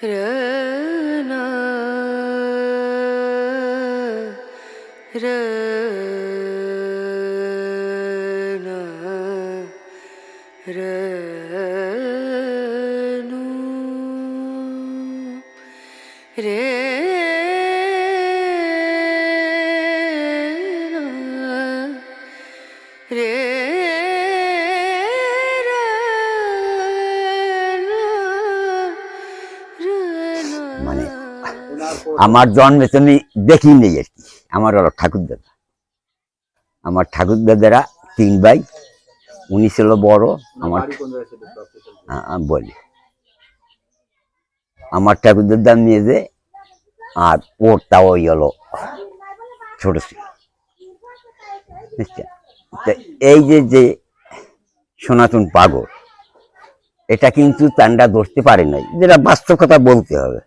Rana, আমার জন্মে তুমি দেখি নেই আর কি। আমার হলো ঠাকুর দাদা আমার ঠাকুর দাদারা তিন ভাই উনি ছিল বড় আমার বলি। আমার ঠাকুর দাদার নিয়ে যে আর ওরটা ওই হলো ছোট ছিল। এই যে যে সনাতন পাগল এটা কিন্তু তান্ডা ধরতে পারে নাই। যেটা বাস্তব কথা বলতে হবে।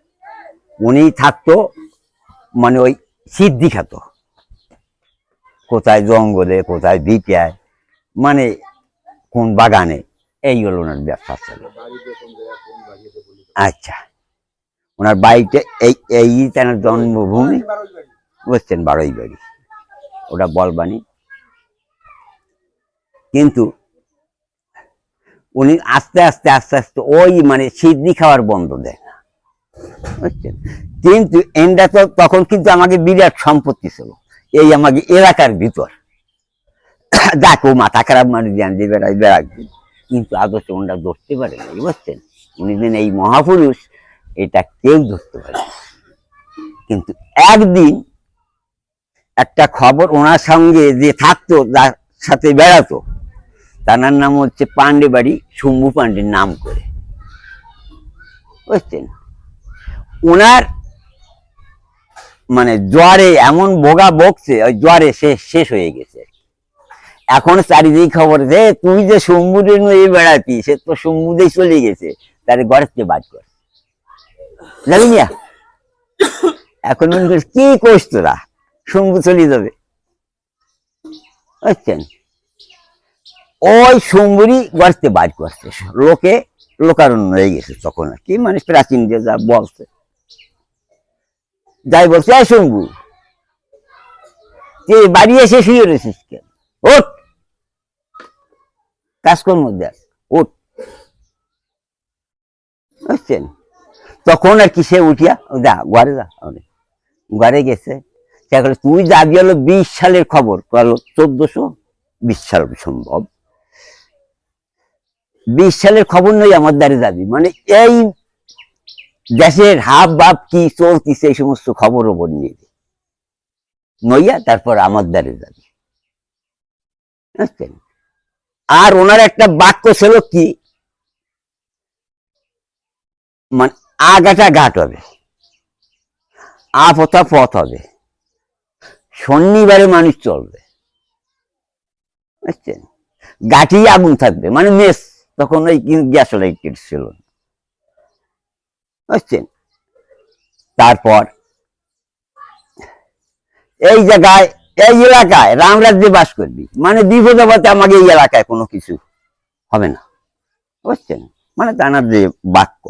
উনি থাকতো মানে ওই সিদ্ধি খাতো। কোথায় জঙ্গলে, কোথায় দ্বীপায় মানে কোন বাগানে, এই হলো ওনার ব্যবসা ছিল। আচ্ছা ওনার বাড়িতে এই এই তার জন্মভূমি বুঝছেন বারোই বাড়ি, ওটা বলবানি। কিন্তু উনি আস্তে আস্তে আস্তে আস্তে ওই মানে সিদ্ধি খাওয়ার বন্ধ দেয়। কিন্তু এন্ডা তো তখন কিন্তু আমাকে বিরাট সম্পত্তি ছিল। এই আমাকে এলাকার ভিতর। দেখো মাথা খারাপ মানে জ্ঞান দিয়ে বেড়াই বেড়াক কিন্তু আদর্শ ওনরা ধরতে পারে না বুঝছেন? উনি দিন এই মহাপুরুষ, এটা কেউ ধরতে পারে কিন্তু একদিন একটা খবর ওনার সঙ্গে যে থাকতো, যার সাথে বেড়াতো, তার নাম হচ্ছে পান্ডে বাড়ি শম্ভু পান্ডের নাম করে। বুঝছেন? ওনার মানে জ্বরে এমন বোগা বকছে, ওই জ্বরে সে শেষ হয়ে গেছে। এখন চারিদিকে খবর যে, তুই যে শম্ভুরে নিয়ে বেড়াতি, সে তো শম্ভুতেই চলে গেছে, তার ঘরের বাদ কর। এখন কি কোষ তোরা? শম্ভু চলে যাবে। বুঝছেন? ওই শম্ভুরি গড়তে বাদ করছে। লোকে লোকারণ্য হয়ে গেছে তখন। কি মানে প্রাচীন যে যা বলছে। যাই বলছে এই শম্ভু বাড়ি এসে শুয়ে রয়েছিস কেন? ওঠ কাজকর্ম দেখ ওঠ বুঝছেন? তখন আর কি সে উঠিয়া যা ঘরে যা। ঘরে। গেছে। বলে, তুই যাবি হলো বিশ সালের খবর হলো চোদ্দশো বিশ সাল সম্ভব। বিশ সালের খবর নই আমার দ্বারে যাবি। মানে এই দেশের হাব ভাব কি চলতিছে এই সমস্ত খবর ওপর নইয়া তারপর আমার দ্বারে যাবি। আর ওনার একটা বাক্য ছিল কি? মানে আগাটা ঘাট হবে। আপথা পথ হবে। শনিবারে মানুষ চলবে। বুঝছেন? গাঠি আগুন থাকবে। মানে মেস, তখন ওই গ্যাস লাইটের ছিল না। বুঝছেন? তারপর এই জায়গায়, এই এলাকায় রামরাজ্যে বাস করবি মানে বিপদ আমাকে এই এলাকায় কোনো কিছু হবে না, বুঝছেন? মানে তানার যে বাক্য,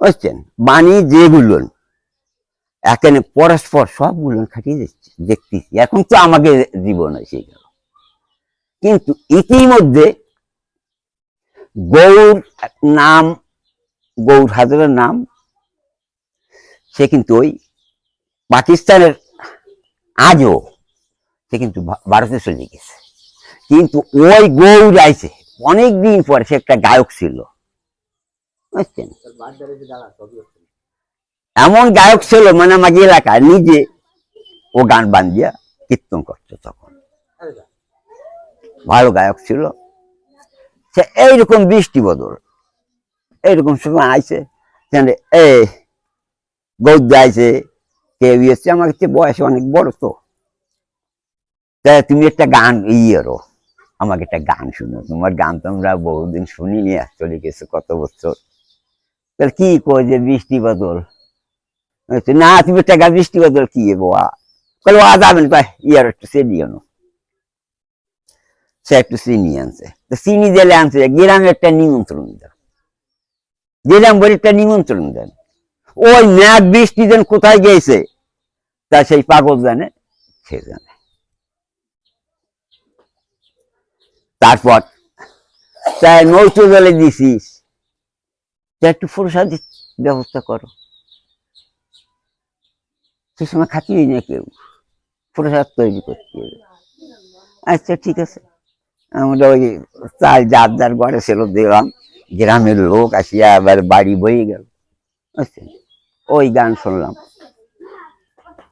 বুঝছেন? বাণী যেগুলো, এখানে পরস্পর সবগুলো খাটিয়ে দিচ্ছে, দেখতেছি। এখন তো আমাকে জীবন এসে গেল কিন্তু ইতিমধ্যে গৌর নাম গৌর হাজারের নাম, সে কিন্তু ওই পাকিস্তানের আজও সে কিন্তু ভারতে চলে গেছে। কিন্তু ওই গৌর আইছে অনেক দিন পরে সে একটা গায়ক ছিল। বুঝছেন? এমন গায়ক ছিল মানে আমাকে এলাকায়, নিজে ও গান বান্ধিয়া কীর্তন করতো তখন। ভালো গায়ক ছিল। সে এইরকম বৃষ্টি বদল। এইরকম সময় আইছে এ গৌদ্য আইছে কেউ এসছে আমার কাছে বয়স অনেক বড় তো। তা তুমি একটা গান ইয়েরো আমাকে একটা গান শুনো। তোমার গান তো আমরা বহুদিন শুনিনি চলে গেছে কত বছর। তাহলে কি কয় যে বৃষ্টি বদল? না, তুমি একটা গান, বৃষ্টি বদল কি বোয়া? বলে ও যাবেন ইয়ার একটু চিনি আনো সে একটু চিনি আনছে। চিনি দিলে আনছে গ্রামে একটা নিমন্ত্রণ দাও গেলাম বলে একটা নিমন্ত্রণ দেন ওই ম্যাঘ বৃষ্টি দেন কোথায় গিয়েছে তা সেই পাগল জানে, সে জানে। তারপর, তাই নৌচো জলে দিছিস। তা একটু প্রসাদের ব্যবস্থা করো। সে সময় খাতিই না কেউ। প্রসাদ তৈরি করতে। আচ্ছা ঠিক আছে। আমরা ওই চাল যার যার ঘরে ছিল দিলাম গ্রামের লোক আসিয়া আবার বাড়ি বয়ে গেল। বুঝছেন? ওই গান শুনলাম।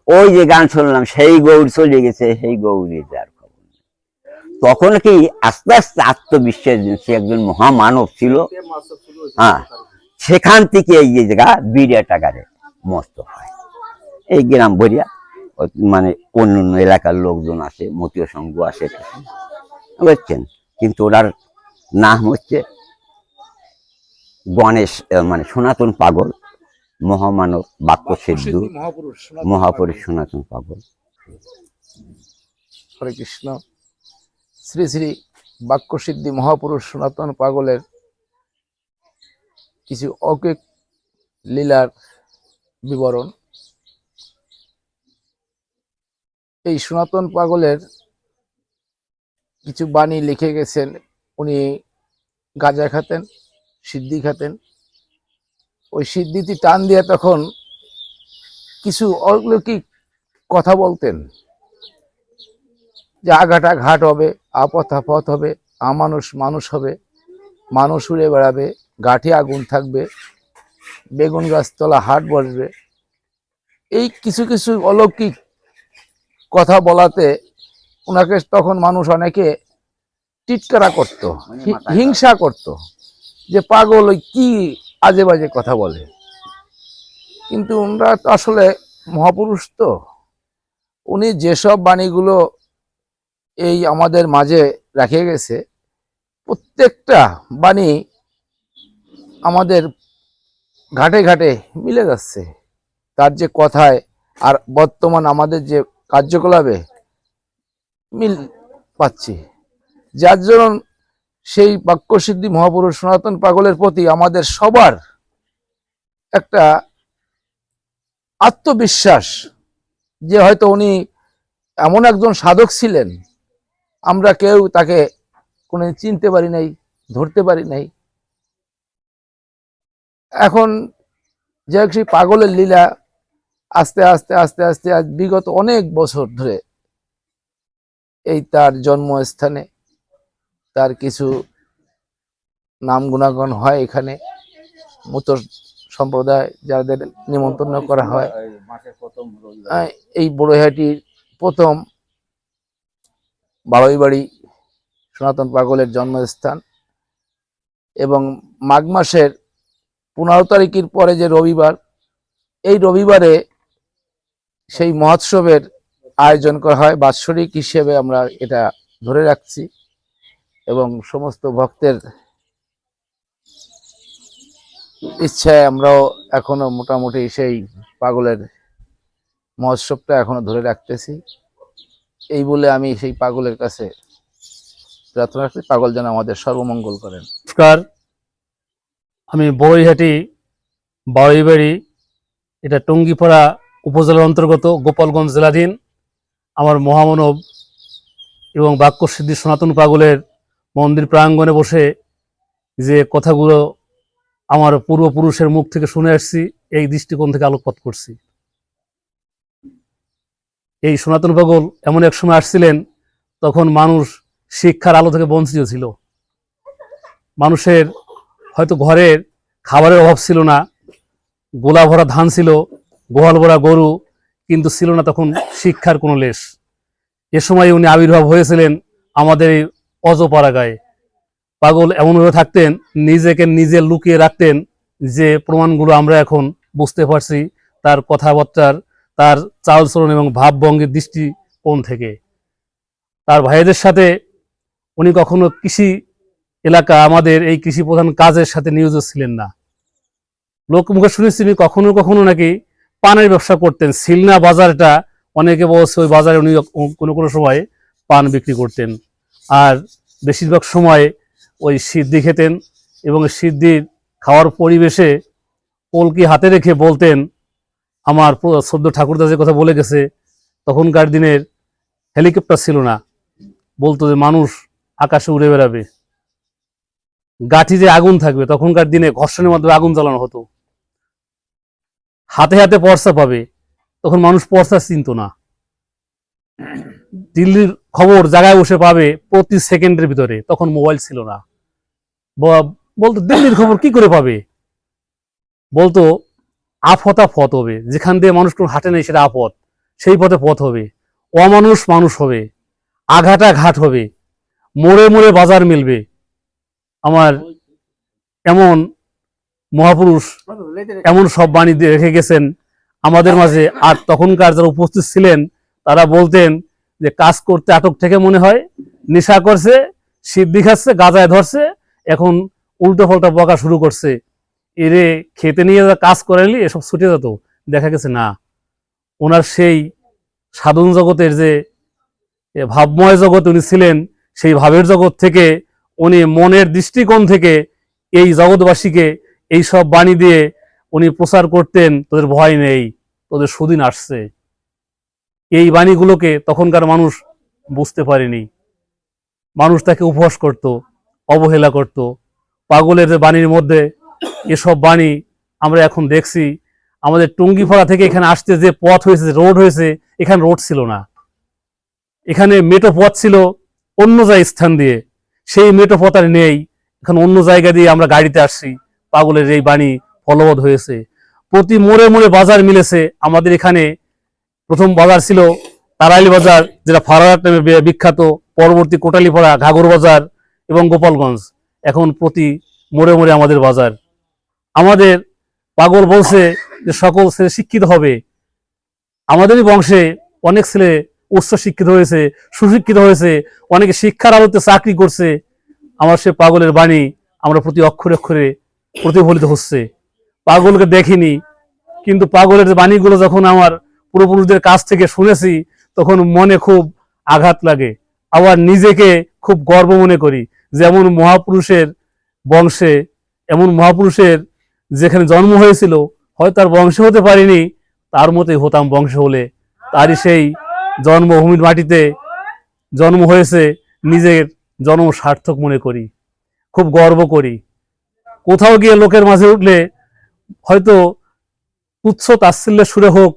ওই যে গান শুনলাম, সেই গৌর চলে গেছে, সেই গৌরী যার তখন কি আস্তে আস্তে আত্মবিশ্বাস সে একজন মহামানব ছিল? হ্যাঁ সেখান থেকে এই যে জায়গা বিড়িয়া টাকারে মস্ত হয়। এই গ্রাম বরিয়া ও- মানে অন্য অন্য এলাকার লোকজন আসে, মতীয় সংঘ আসে। বুঝছেন কিন্তু ওনার নাম হচ্ছে গণেশ মানে সনাতন পাগল মহামানব বাক্য সিদ্ধ মহাপুরুষ মহাপুরুষ সনাতন পাগল। হরে কৃষ্ণ। শ্রী শ্রী বাক্যসিদ্ধি মহাপুরুষ সনাতন পাগলের কিছু অকেক লীলার বিবরণ। এই সনাতন পাগলের কিছু বাণী লিখে গেছেন, উনি গাঁজা খাতেন, সিদ্ধি খাতেন। ওই সিদ্ধিটি টান দিয়ে তখন কিছু অলৌকিক কথা বলতেন। যে আঘাটা ঘাট হবে আপথ আপথ হবে, আমানুষ মানুষ হবে, মানুষ উড়ে বেড়াবে, গাঠে আগুন থাকবে, বেগুন গাছতলা হাট বসবে। এই কিছু কিছু অলৌকিক কথা বলাতে ওনাকে তখন মানুষ অনেকে টিটকারা করত হিংসা করত যে পাগল ওই কি আজে বাজে কথা বলে। কিন্তু ওনারা তো আসলে মহাপুরুষ তো। উনি যেসব বাণীগুলো এই আমাদের মাঝে রেখে গেছে প্রত্যেকটা বাণী আমাদের ঘাটে ঘাটে মিলে যাচ্ছে। তার যে কথায় আর বর্তমান আমাদের যে কার্যকলাপে মিল পাচ্ছি। যার জন্য সেই বাক্যসিদ্ধি মহাপুরুষ সনাতন পাগলের প্রতি আমাদের সবার একটা আত্মবিশ্বাস যে হয়তো উনি এমন একজন সাধক ছিলেন, আমরা কেউ তাকে কোনো চিনতে পারি নাই, ধরতে পারি নাই। এখন যে সেই পাগলের লীলা আস্তে আস্তে আস্তে আস্তে বিগত অনেক বছর ধরে এই তার জন্মস্থানে তার কিছু নাম গুণাগণ হয় এখানে। মতো সম্প্রদায় যাদের নিমন্ত্রণ করা হয়। এই বড়হাটির প্রথম বাড়ি সনাতন পাগলের জন্মস্থান এবং মাঘ মাসের পনেরো তারিখের পরে যে রবিবার, এই রবিবারে সেই মহোৎসবের আয়োজন করা হয়, বাৎসরিক হিসেবে আমরা এটা ধরে রাখছি এবং সমস্ত ভক্তের ইচ্ছায় আমরাও এখনও মোটামুটি সেই পাগলের মহোৎসবটা এখনও ধরে রাখতেছি। এই বলে আমি সেই পাগলের কাছে প্রার্থনা করি পাগল যেন আমাদের সর্বমঙ্গল করেন। নমস্কার, আমি বড়ইহাটি বাড়ি এটা টঙ্গিপাড়া উপজেলার অন্তর্গত গোপালগঞ্জ জেলাধীন। আমার মহামানব এবং বাক্যসিদ্ধি সনাতন পাগলের মন্দির প্রাঙ্গণে বসে যে কথাগুলো আমার পূর্বপুরুষের মুখ থেকে শুনে আসছি, এই দৃষ্টিকোণ থেকে আলোকপাত করছি। এই সনাতন পাগল এমন এক সময় আসছিলেন, তখন মানুষ শিক্ষার আলো থেকে বঞ্চিত ছিল। মানুষের হয়তো ঘরের খাবারের অভাব ছিল না গোলা ভরা ধান ছিল, গোহাল ভরা গরু কিন্তু ছিল না তখন শিক্ষার কোনো লেশ। এ সময় উনি আবির্ভাব হয়েছিলেন আমাদের এই অজপাড়া গায়ে পাগল এমনভাবে থাকতেন, নিজেকে নিজে লুকিয়ে রাখতেন যে প্রমাণগুলো আমরা এখন বুঝতে পারছি তার কথাবার্তার, তার চালচরণ এবং ভাবভঙ্গির দৃষ্টিকোণ থেকে। তার ভাইদের সাথে উনি কখনো কৃষি এলাকা, আমাদের এই কৃষি প্রধান কাজের সাথে নিয়োজিত ছিলেন না। লোকমুখে শুনেছি উনি কখনো কখনো নাকি পানের ব্যবসা করতেন। সিলনা বাজারটা অনেকে বলছে ওই বাজারে উনি কোনো কোনো সময় পান বিক্রি করতেন। আর বেশিরভাগ সময় ওই সিদ্ধি খেতেন এবং সিদ্ধির খাওয়ার পরিবেশে কলকি হাতে রেখে বলতেন, আমার সদ্য ঠাকুরদা যে কথা বলে গেছে, তখনকার দিনের হেলিকপ্টার ছিল না। বলতো যে, মানুষ আকাশে উড়ে বেড়াবে। গাঠি যে আগুন থাকবে, তখনকার দিনে ঘর্ষণের মাধ্যমে আগুন জ্বালানো হতো। হাতে হাতে পর্সা পাবে, তখন মানুষ পর্সা চিনত না। দিল্লির খবর জায়গায় বসে পাবে প্রতি সেকেন্ডের ভিতরে, তখন মোবাইল ছিল না। বলতো, দিল্লির খবর কি করে পাবে? বলতো আফতা পথ হবে, যেখান দিয়ে মানুষ কোনো হাঁটে নেই সেটা আপদ সেই পথে পথ হবে, অমানুষ মানুষ হবে, আঘাটা ঘাট হবে, মোড়ে মোড়ে বাজার মিলবে। আমার এমন মহাপুরুষ এমন সব বাণী রেখে গেছেন। আমাদের মাঝে আর তখনকার যারা উপস্থিত ছিলেন, তারা বলতেন যে, কাজ করতে আটক থেকে মনে হয়, নেশা করছে, সিদ্ধি খাচ্ছে, গাজায় ধরছে, এখন উল্টো পাল্টা বকা শুরু করছে। এরে, খেতে নিয়ে যা কাজ করাইলি, এসব ছুটে যেত দেখা গেছে, না, ওনার সেই সাধন জগতের যে ভাবময় জগৎ উনি ছিলেন, সেই ভাবের জগৎ থেকে উনি মনের দৃষ্টিকোণ থেকে এই জগৎবাসীকে এই সব বাণী দিয়ে উনি প্রচার করতেন, তোদের ভয় নেই, তোদের সুদিন আসছে। এই বাণীগুলোকে তখনকার মানুষ বুঝতে পারেনি। মানুষ তাকে উপহাস করত, অবহেলা করত। পাগলের বাণীর মধ্যে এসব বাণী আমরা এখন দেখছি, আমাদের টুঙ্গিপাড়া থেকে এখানে আসতে যে পথ হয়েছে, রোড হয়েছে, এখানে রোড ছিল না। এখানে মেটো পথ ছিল অন্য জায়গায় স্থান দিয়ে। সেই মেটো পথ আর নেই, এখন অন্য জায়গা দিয়ে আমরা গাড়িতে আসছি। পাগলের এই বাণী ফলবৎ হয়েছে। প্রতি মোড়ে মোড়ে বাজার মিলেছে। আমাদের এখানে প্রথম বাজার ছিল তারাইলি বাজার, যেটা ফারাহাট নামে বিখ্যাত, পরবর্তী কোটালীপাড়া, ঘাগর বাজার এবং গোপালগঞ্জ। এখন প্রতি মোড়ে মোড়ে আমাদের বাজার। আমাদের পাগল বলছে যে সকল ছেলে শিক্ষিত হবে। আমাদেরই বংশে অনেক ছেলে উচ্চ শিক্ষিত হয়েছে, সুশিক্ষিত হয়েছে, অনেকে শিক্ষার আলোতে চাকরি করছে। আমার সে পাগলের বাণী আমরা প্রতি অক্ষরে অক্ষরে প্রতিফলিত হচ্ছে। পাগলকে দেখিনি, কিন্তু পাগলের বাণীগুলো যখন আমার পূর্বপুরুষদের কাছ থেকে শুনেছি, তখন মনে খুব আঘাত লাগে। আবার নিজেকে খুব গর্ব মনে করি। যেমন মহাপুরুষের বংশে, এমন মহাপুরুষের যেখানে জন্ম হয়েছিল, হয়তো তার বংশে হতে পারিনি, তার মতোই হতাম বংশ হলে। তারই সেই জন্মভূমির মাটিতে জন্ম হয়েছে, নিজের জন্ম সার্থক মনে করি। খুব গর্ব করি। কোথাও গিয়ে লোকের মাঝে উঠলে হয়তো তুচ্ছ তাচ্ছিল্যের সুরে হোক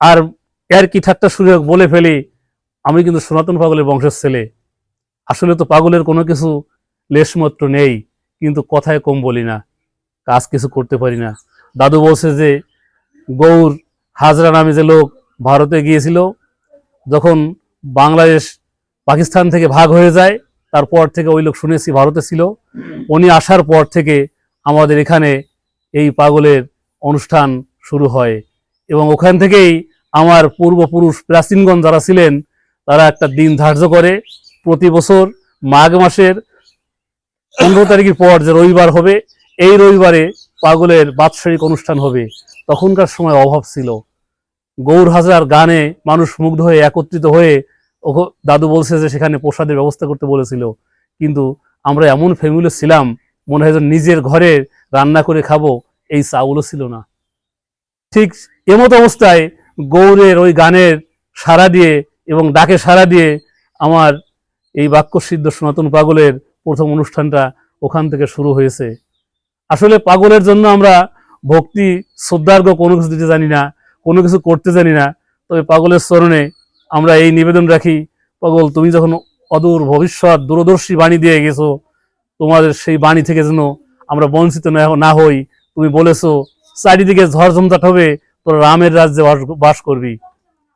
আর এর কি ঠাট্টা সুরে হোক বলে ফেলি, আমি কিন্তু সনাতন পাগলের বংশের ছেলে। আসলে তো পাগলের কোনো কিছু লেশমাত্র নেই, কিন্তু কথায় কম বলি না, কাজ কিছু করতে পারি না। দাদু বলছে যে, গৌর হাজরা নামে যে লোক ভারতে গিয়েছিল, যখন বাংলাদেশ পাকিস্তান থেকে ভাগ হয়ে যায় তারপর থেকে ওই লোক শুনেছি ভারতে ছিল। উনি আসার পর থেকে আমাদের এখানে এই পাগলের অনুষ্ঠান শুরু হয় এবং ওখান থেকেই আমার পূর্বপুরুষ প্রাচীনগণ যারা ছিলেন, তারা একটা দিন ধার্য করে। প্রতি বছর মাঘ মাসের পনেরো তারিখের পর যে রবিবার হবে, এই রবিবারে পাগলের বাৎসরিক অনুষ্ঠান হবে। তখনকার সময় অভাব ছিল। গৌর হাজার গানে মানুষ মুগ্ধ হয়ে একত্রিত হয়ে ওখো- দাদু বলছে যে সেখানে প্রসাদের ব্যবস্থা করতে বলেছিল, কিন্তু আমরা এমন ফ্যামিলি ছিলাম, মনে হয় নিজের ঘরে রান্না করে খাব, এই চাউলও ছিল না। ঠিক এমতো অবস্থায় গৌরের ওই গানের সাড়া দিয়ে এবং ডাকে সাড়া দিয়ে আমার এই বাক্য সিদ্ধ সনাতন পাগলের প্রথম অনুষ্ঠানটা ওখান থেকে শুরু হয়েছে। আসলে পাগলের জন্য আমরা ভক্তি, শ্রদ্ধার্ঘ কোনো কিছু দিতে জানি না, কোনো কিছু করতে জানি না, তবে পাগলের চরণে আমরা এই নিবেদন রাখি, পাগল, তুমি যখন অদূর ভবিষ্যৎ দূরদর্শী বাণী দিয়ে গেছো, তোমাদের সেই বাণী থেকে যেন আমরা বঞ্চিত না- হই। তুমি বলেছ, চারিদিকে ঝড় ঝমঝাট হবে তোর রামের রাজ্যে বাস- করবি।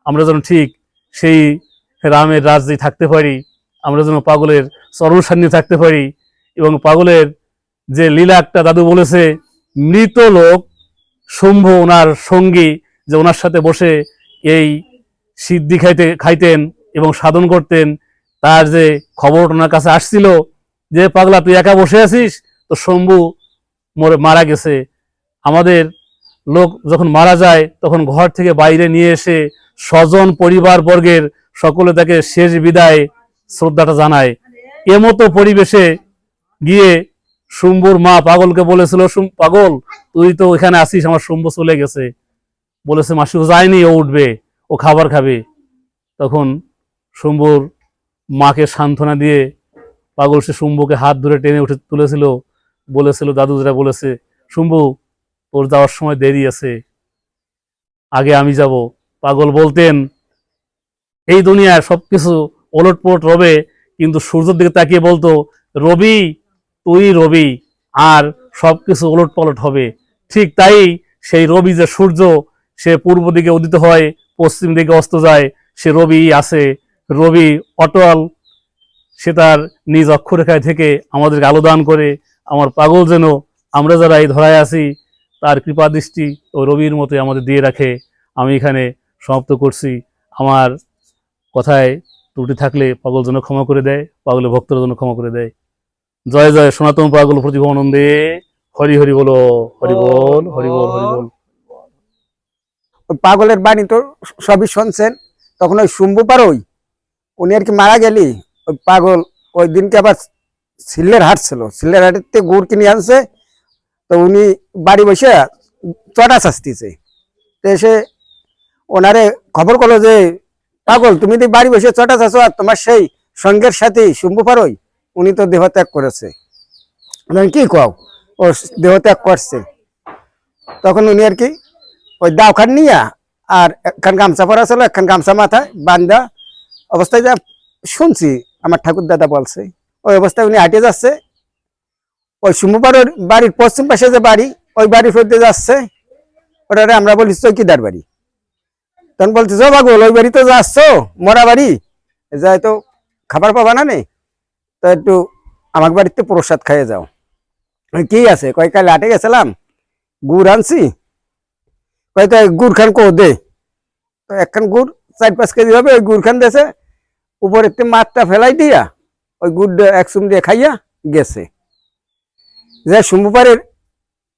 আমরা যেন ঠিক সেই রামের রাজ্যে থাকতে পারি, আমরা যেন পাগলের চরণ সান্নিধ্যে থাকতে পারি এবং পাগলের যে লীলা একটা দাদু বলেছে, মৃত লোক, শম্ভু ওনার সঙ্গী যে ওনার সাথে বসে এই সিদ্ধি খাইতে, খাইতেন এবং সাধন করতেন। তার যে খবর ওনার কাছে আসছিল যে, পাগলা, তুই একা বসে আছিস? তো শম্ভু মরে, মারা গেছে। আমাদের লোক যখন মারা যায়, তখন ঘর থেকে বাইরে নিয়ে এসে স্বজন, পরিবার বর্গের সকলে তাকে শেষ বিদায় শ্রদ্ধাটা জানায়। এমতো পরিবেশে গিয়ে শুম্বুর মা পাগলকে বলেছিল "শুম- পাগল, তুই তো এখানে আসিস আমার শুম্বু চলে গেছে। বলেছে মাসি যায়নি, ও উঠবে। ও খাবার খাবে। তখন শুম্বুর মাকে সান্ত্বনা দিয়ে পাগল সে শুম্বুকে হাত ধরে টেনে উঠে তুলেছিল, বলেছিল, দাদু যেটা বলেছে শুম্বু তোর যাওয়ার সময় দেরি আছে। আগে আমি যাব। পাগল বলতেন, এই দুনিয়ায় সবকিছু ওলটপলট রবে, কিন্তু সূর্যের দিকে তাকিয়ে বলতো, রবি, তুই রবি, আর সবকিছু ওলট পালট হবে। ঠিক তাই সেই রবি যে সূর্য, সে পূর্ব দিকে উদিত হয় পশ্চিম দিকে অস্ত যায়, সে রবি আছে। রবি অটল, সে তার নিজ অক্ষরেখায় থেকে আমাদেরকে আলো দান করে। আমার পাগল যেন, আমরা যারা এই ধরায় আছি, তার কৃপা দৃষ্টি ও রবির মতোই আমাদের দিয়ে রাখে। আমি এখানে সমাপ্ত করছি। আমার কথায় ত্রুটি থাকলে পাগল যেন ক্ষমা করে দেয়, পাগলের ভক্তরা যেন ক্ষমা করে দেয়। জয় জয়, সনাতন পাগল প্রতিভানন্দে। হরি হরি বলো, হরি বল হরি বল হরি বল। পাগলের বাণী তো সবই শুনছেন। তখন ওই শুম্ভু পারোই, উনি আর কি মারা গেলি। ওই পাগল ওই দিনকে আবার সিল্লের হাট ছিল। সিল্লের হাটের থেকে গুড় কিনে আনছে। তো উনি বাড়ি বসে চটা শাস্তিছে। তো এসে ওনারে খবর করল যে, পাগল, তুমি তো বাড়ি বসে চটা চাষো আর তোমার সেই সঙ্গের সাথে শুম্ভু পারোই, উনি তো দেহ ত্যাগ করেছে কি কও? ও দেহ ত্যাগ করছে। তখন উনি আর কি ওই দাওখান নিয়া আর একখান গামছা পরা ছিল একখান গামছা মাথায় বান্দা অবস্থায় যা শুনছি, আমার ঠাকুর দাদা বলছে, ওই অবস্থায় উনি হাঁটে যাচ্ছে। ওই সুমুপাড়ের বাড়ির পশ্চিম পাশে যে বাড়ি, ওই বাড়ি ফেরতে যাচ্ছে। ওটারে আমরা বলি চৌকিদার বাড়ি। তখন বলছে যো বাগুল, ওই বাড়ি তো যাচ্ছ? মরা বাড়ি? যাই তো খাবার পাবা না নে? তো একটু আমার বাড়িতে প্রসাদ খাইয়ে যাও। কি আছে? কয়, কাল হাটে গেছিলাম, গুড় আনছি? কয়টা গুড় খান কো দে? তো একখান গুড়, চার পাঁচ কেজি হবে, ওই গুড় খান দেছে উপরে একটু মাছটা ফেলাই দিয়া, ওই গুড় এক চুম দিয়ে খাইয়া গেছে। যে সুমুপারের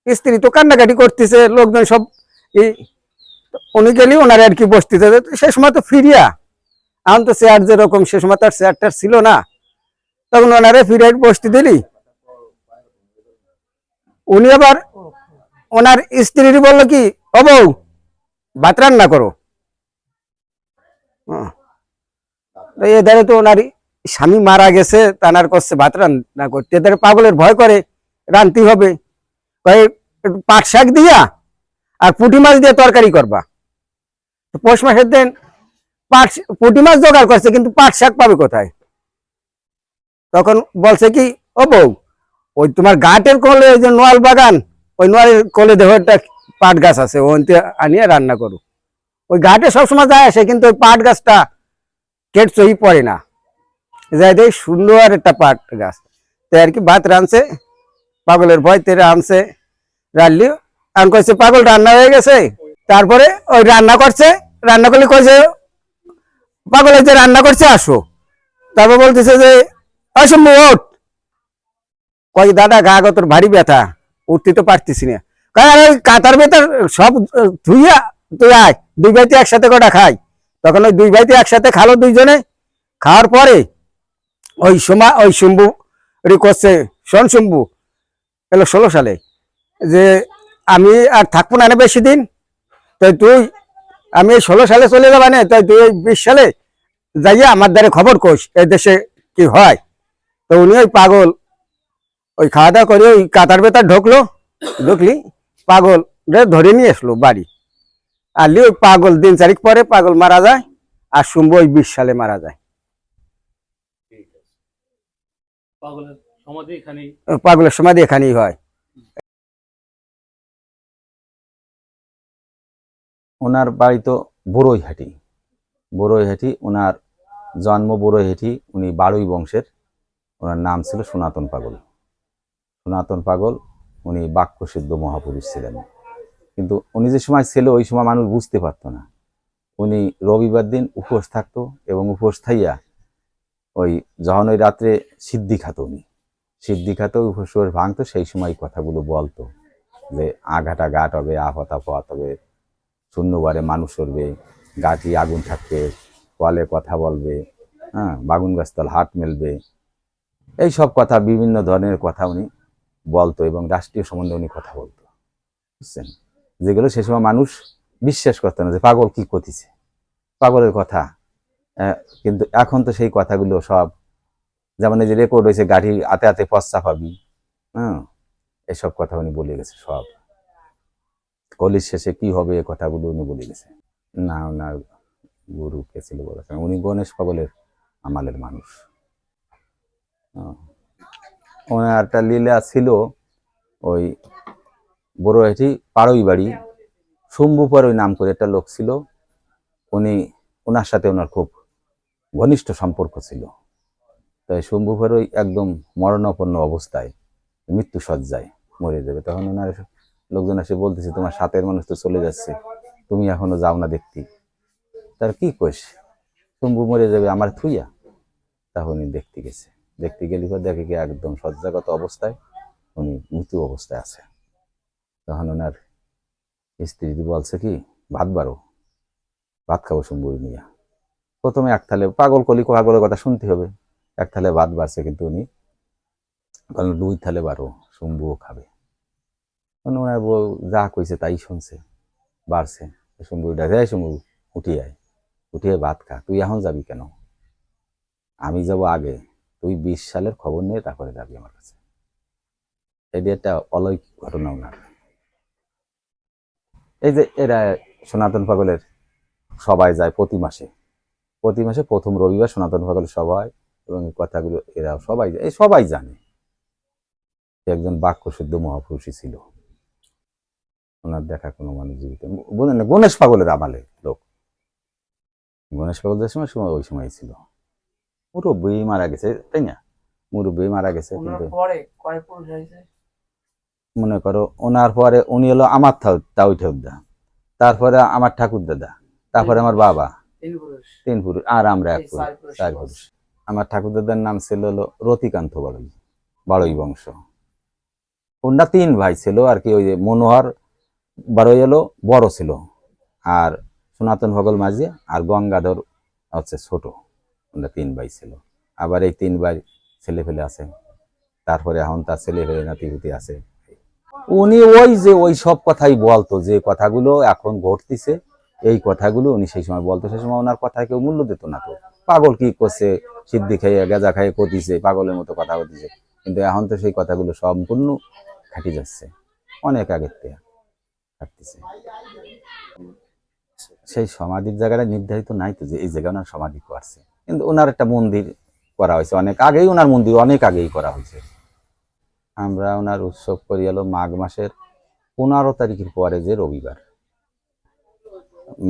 স্ত্রী তো কান্নাকাটি করতেছে, লোকজন সব এই উনি গেলি, ওনার আর কি বসতেছে সে সময় তো ফিরিয়া। এখন তো চেয়ার যেরকম, সে সময় তার চেয়ারটার ছিল না। তখন ওনারে ফিরে বসতে দিলি। উনি আবার ওনার স্ত্রী বলল কি ও বউ, ভাত রান্না করো। এধারে তো ওনার স্বামী মারা গেছে তানার করছে ভাত রান্না করতে। এধারে পাগলের ভয় করে, রানতে হবে। পাট শাক দিয়া আর পুঁটি মাছ দিয়ে তরকারি করবা। পৌষ মাসের দিন পাট পুঁটি মাছ জোগাড় করছে, কিন্তু পাট শাক পাবে কোথায়? তখন বলছে কি, ও বউ, ওই তোমার গাটের কোলে, ওই যে নোয়াল বাগান, ওই নোয়ালের কোলে একটা পাট গাছ আছে ওনতে আনিয়ে রান্না করো ওই ঘাটে সবসময় যায় আসে, কিন্তু ওই পাট গাছটা কেট সহি পড়ে না। যাই দেখ সুন্দর একটা পাট গাছ। তো আর কি ভাত রানছে পাগলের ভয় তেরে আনছে রানলি আন কইছে, পাগল, রান্না হয়ে গেছে? তারপরে ওই রান্না করছে, রান্না করলে কইছে, পাগল, এই যে রান্না করছে, আসো। তারপর বলতেছে যে অসম্ভব ওঠ। কয়, দাদা, গা গতর ভারী ব্যথা, উঠতে তো পারতেছি না। কাতার বেতার সব ধুইয়া তুই আয়, দুই ভাইতে একসাথে কটা খাই। তখন ওই দুই ভাইতে একসাথে খালো দুইজনে। খাওয়ার পরে ওই সোমা, ওই শম্ভু রে করছে, শোন শম্ভু, এলো ষোলো সালে, যে আমি আর থাকব না বেশি দিন। তাই তুই, আমি এই ষোলো সালে চলে যাবা না, তাই তুই বিশ সালে যাইয়া আমার দ্বারে খবর কোষ এই দেশে কি হয়। তো উনি ওই পাগল, ওই খাওয়া দাওয়া করে ওই কাতার বেতার ঢুকলো, ঢুকলি পাগল রে ধরে নিয়ে আসলো বাড়ি। আলি ওই পাগল দিন চারিক পরে পাগল মারা যায় আর শুনব ওই বিশ সালে মারা যায়। পাগলের সমাধি পাগলের সমাধি এখানেই হয়। ওনার বাড়ি তো বড়ইহাটি বড়ইহাটি ওনার জন্ম বড়ইহাটি উনি বারুই বংশের। ওনার নাম ছিল সনাতন পাগল। সনাতন পাগল উনি বাক্যসিদ্ধ মহাপুরুষ ছিলেন। কিন্তু উনি যে সময় ছিল, ওই সময় মানুষ বুঝতে পারতো না। উনি রবিবার দিন উপোস থাকতো এবং উপোস থাইয়া ওই যখন ওই রাত্রে সিদ্ধি খাত উনি। সিদ্ধি খাত, উপোস ভাঙতো, সেই সময় কথাগুলো বলতো যে আঘাটা গাট হবে আহত আপাত হবে, শূন্যবারে মানুষ করবে, গাটি আগুন থাকবে, কলে কথা বলবে হ্যাঁ বাগুন গাছতল হাট মেলবে। এই সব কথা, বিভিন্ন ধরনের কথা উনি বলতো এবং রাষ্ট্রীয় সম্বন্ধে উনি কথা বলতো। বুঝছেন? যেগুলো সে সময় মানুষ বিশ্বাস করতো না যে পাগল কি করতেছে। পাগলের কথা। কিন্তু এখন তো সেই কথাগুলো সব, যেমন এই যে রেকর্ড হয়েছে, গাড়ি আতে হাতে পশ্চা পাবি। হ্যাঁ? এসব কথা উনি বলে গেছে সব। কলির শেষে কি হবে এ কথাগুলো উনি বলে গেছে। না, ওনার গুরু কে ছিল বলেছেন উনি গণেশ পাগলের আমালের মানুষ। হ্যাঁ। ওনার একটা লীলা ছিল ওই বড়হাটি পাড়ই বাড়ি। শম্ভুপর ওই নাম করে একটা লোক ছিল। উনি, ওনার সাথে ওনার খুব ঘনিষ্ঠ সম্পর্ক ছিল। তাই শম্ভুপর ওই একদম মরণাপন্ন অবস্থায় মৃত্যু সজ্জায় মরে যাবে। তখন ওনার লোকজন এসে বলতেছে, তোমার সাথের মানুষ তো চলে যাচ্ছে। তুমি এখনও যাও না দেখতে। তার কি কোষ শম্ভু মরে যাবে আমার থুইয়া। তখন উনি দেখতে গেছে। দেখতে গেলে দেখে কি একদম সজ্জাগত অবস্থায় উনি মৃত্যু অবস্থায় আছে। তখন ওনার স্ত্রী বলছে কি, ভাত বারো ভাত খাব শম্ভু নিয়ে। প্রথমে এক থালে পাগল কলি, পাগলের কথা শুনতে হবে। এক থালে ভাত বাড়ছে কিন্তু উনি বললেন, দুই থালে বারো শম্ভুও খাবে। ওনার বউ যা কইছে তাই শুনছে, বাড়ছে। শম্ভু ডাকে "এই শম্ভু উঠিয়ে আয় উঠিয়ে ভাত খা, তুই এখন যাবি কেন? আমি যাব আগে তুই বিশ সালের খবর নিয়ে তারপরে যাবি আমার কাছে। এটি একটা অলৌকিক ঘটনা ওনার। এই যে এরা সনাতন পাগলের সবাই যায় প্রতি মাসে। প্রতি মাসে প্রথম রবিবার সনাতন পাগলের সবাই এবং এই কথাগুলো এরা সবাই এই সবাই জানে। একজন বাক্য শুদ্ধ মহাপুরুষই ছিল। ওনার দেখা কোনো মানুষ জীবিত বলেন না, গণেশ পাগলের আমালে লোক। গণেশ পাগলের সময় সময় ওই সময় ছিল। মুরব্বী মারা গেছে তাই না? মুরব্বী মারা গেছে কিন্তু। মনে করো ওনার পরে উনি হলো আমার ঠাকুরদা তারপরে আমার ঠাকুর দাদা তারপরে আমার বাবা। তিন পুরুষ। আর আমরা এক পুরুষ চার আমার ঠাকুর দাদার নাম ছিল হলো রতিকান্ত বাড়ই বাড়ই বংশ। ওনার তিন ভাই ছিল আর কি ওই যে মনোহর বারোই এলো বড় ছিল আর সনাতন ভগল মাঝি আর গঙ্গাধর হচ্ছে ছোট। ওনারা তিন ভাই ছিল। আবার এই তিন ভাই ছেলে ফেলে আছে। তারপরে এখন তার ছেলে ফেলে নাতিপুতি আছে। উনি ওই যে ওই সব কথাই বলতো, যে কথাগুলো এখন ঘটতিছে, এই কথাগুলো উনি সেই সময় বলতো। সেই সময় ওনার কথায় কেউ মূল্য দিত না তো। পাগল কি করছে? সিদ্ধি খাইয়ে, গেজা খাইয়ে করতিছে, পাগলের মতো কথা বলতিছে। কিন্তু এখন তো সেই কথাগুলো সম্পূর্ণ খাটি যাচ্ছে। অনেক আগের থেকে সেই সমাধির জায়গাটা নির্ধারিত নাই তো, যে এই জায়গায় ওনার সমাধি করছে। কিন্তু ওনার একটা মন্দির করা হয়েছে অনেক আগেই ওনার মন্দির অনেক আগেই করা হয়েছে। আমরা ওনার উৎসব করি হলো মাঘ মাসের পনেরো তারিখের পরে যে রবিবার।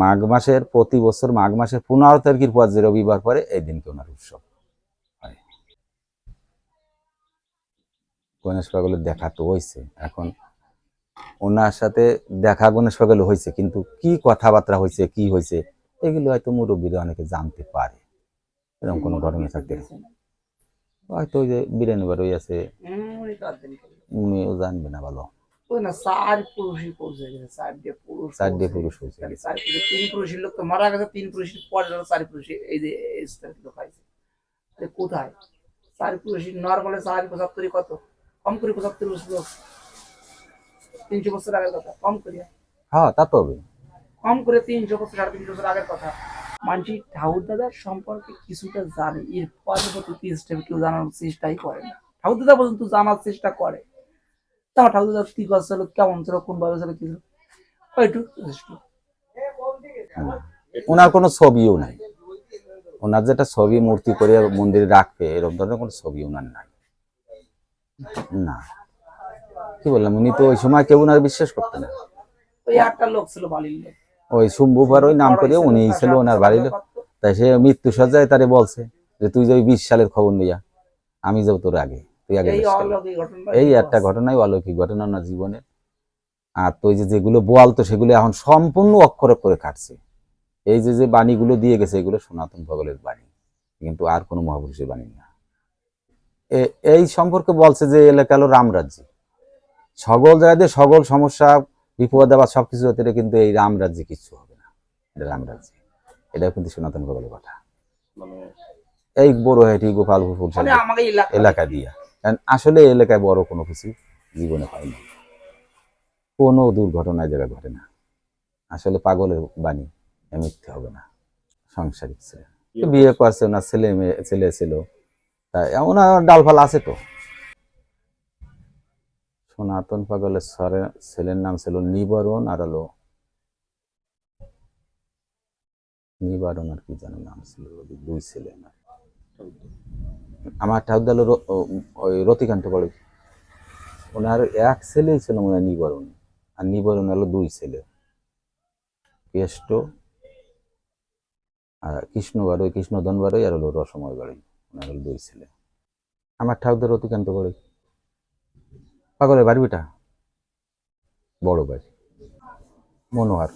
মাঘ মাসের প্রতি বছর মাঘ মাসের পনেরো তারিখের পর যে রবিবার পরে এই দিনকে ওনার উৎসব হয়। গণেশ পাগলের দেখা তো হয়েছে এখন ওনার সাথে দেখা গণেশ পাগল হয়েছে কিন্তু কি কথাবার্তা হয়েছে কি হয়েছে এগুলো হয়তো মুরব্বীরা অনেকে জানতে পারে। এরকম কোনো ঘটনা থাকতে হয়তো ওই যে বীরেন বারোই আছে। উনি। উনিও জানবে না ভালো। চার পুরুষই পৌঁছে গেছে চারটে পুরুষ চারটে পৌঁছে পুরুষ হয়েছে গেছে। চার পুরুষ তিন পুরুষের লোক তো মারা গেছে তিন পুরুষের পরে চার পুরুষ এই যে লোক আছে আরে কোথায়? চার পুরুষের নর্মালে চার পঁচাত্তরই কত? কম করে পঁচাত্তর বছর লোক তিনশো বছর আগের কথা কম করে। হ্যাঁ তা তো হবে। কম করে তিনশো বছর সাড়ে তিনশো বছর আগের কথা। মানছি ঠাকুর দাদার সম্পর্কে কিছুটা জানে। এর পরবর্তী স্টেপ কেউ জানার চেষ্টাই করে না। ঠাকুর দাদা পর্যন্ত জানার চেষ্টা করে। তোমার ঠাকুর দাদা কি করছিল কেমন ছিল কোন ভাবে ছিল কি ছিল? ওইটুকু যথেষ্ট। ওনার কোনো ছবিও নাই। ওনার যেটা ছবি মূর্তি করে মন্দিরে রাখবে এরকম ধরনের কোনো ছবি ওনার নাই। না। কি বললাম উনি তো ওই সময় কেউ ওনার বিশ্বাস করতেন না। ওই একটা লোক ছিল বালির লোক। ওই শুম্ভুবার ওই নাম করে উনি ছিল ওনার বাড়ির লোক। তাই সে মৃত্যু সজ্জায় তারে বলছে যে তুই যে ওই বিশ সালের খবর নিয়া আমি যাব তোর আগে তুই আগে এই একটা ঘটনাই অলৌকিক ঘটনা ওনার জীবনের। আর তুই যে যেগুলো বলতো সেগুলো এখন সম্পূর্ণ অক্ষর করে কাটছে। এই যে যে বাণীগুলো দিয়ে গেছে এগুলো সনাতন ভগলের বাণী। কিন্তু আর কোনো মহাপুরুষের বাণী না। এই সম্পর্কে বলছে যে এলাকা হলো রামরাজ্য সকল জায়গাতে সকল সমস্যা বিপদ আবার সবকিছু হতে কিন্তু এই রামরাজ্যে কিছু হবে না। এটা রামরাজ্য এটা কিন্তু সনাতন ভগলের কথা। এই বড় হেঁটি গোপালপুর মানে এলাকা দিয়া। কারণ আসলে এলাকায় বড় কোনো কিছু জীবনে হয়নি। কোনো দুর্ঘটনা এই জায়গায় ঘটে না। আসলে পাগলের বাণী মিথ্যে হবে না। সাংসারিক ছেলে। বিয়ে করছে ওনার ছেলে মেয়ে ছেলে ছিল। তা ওনার ডালফাল আছে তো। সনাতন পাগলের ছেলের নাম ছিল নিবারণ আর হলো নিবারণ আর কি যেন নাম ছিল, দুই ছেলে না আমার ঠাকুরদাল ওই রতিকান্ত পড়ে ওনার এক ছেলেই ছিল মনে নিবারণ, আর নিবারণ হলো দুই ছেলে। কেষ্ট আর কৃষ্ণ বাড়ই কৃষ্ণধন বাড়ই আর হলো রসময় বাড়ই ওনার হলো দুই ছেলে। আমার ঠাকুরদার রতিকান্ত পড়ে পাগলের বাড়ি বড় বাড়ি। মনোয়ার।